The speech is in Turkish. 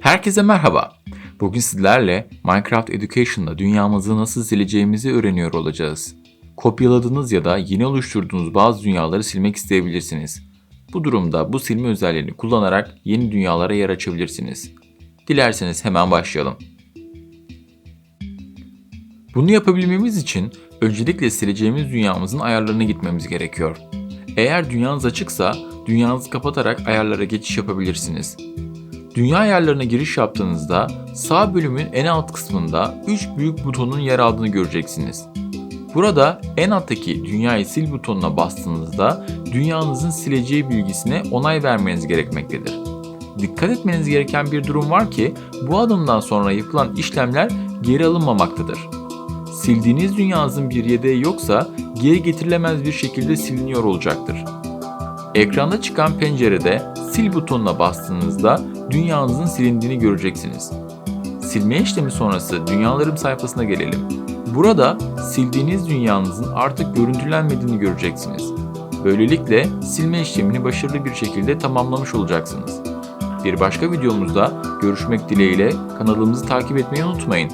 Herkese merhaba. Bugün sizlerle Minecraft Education'da dünyamızı nasıl sileceğimizi öğreniyor olacağız. Kopyaladığınız ya da yeni oluşturduğunuz bazı dünyaları silmek isteyebilirsiniz. Bu durumda bu silme özelliğini kullanarak yeni dünyalara yer açabilirsiniz. Dilerseniz hemen başlayalım. Bunu yapabilmemiz için öncelikle sileceğimiz dünyamızın ayarlarına gitmemiz gerekiyor. Eğer dünyanız açıksa dünyanızı kapatarak ayarlara geçiş yapabilirsiniz. Dünya ayarlarına giriş yaptığınızda sağ bölümün en alt kısmında 3 büyük butonun yer aldığını göreceksiniz. Burada en alttaki dünyayı sil butonuna bastığınızda dünyanızın sileceği bilgisine onay vermeniz gerekmektedir. Dikkat etmeniz gereken bir durum var ki bu adımdan sonra yapılan işlemler geri alınmamaktadır. Sildiğiniz dünyanızın bir yedeği yoksa geri getirilemez bir şekilde siliniyor olacaktır. Ekranda çıkan pencerede sil butonuna bastığınızda dünyanızın silindiğini göreceksiniz. Silme işlemi sonrası dünyalarım sayfasına gelelim. Burada sildiğiniz dünyanızın artık görüntülenmediğini göreceksiniz. Böylelikle silme işlemini başarılı bir şekilde tamamlamış olacaksınız. Bir başka videomuzda görüşmek dileğiyle kanalımızı takip etmeyi unutmayın.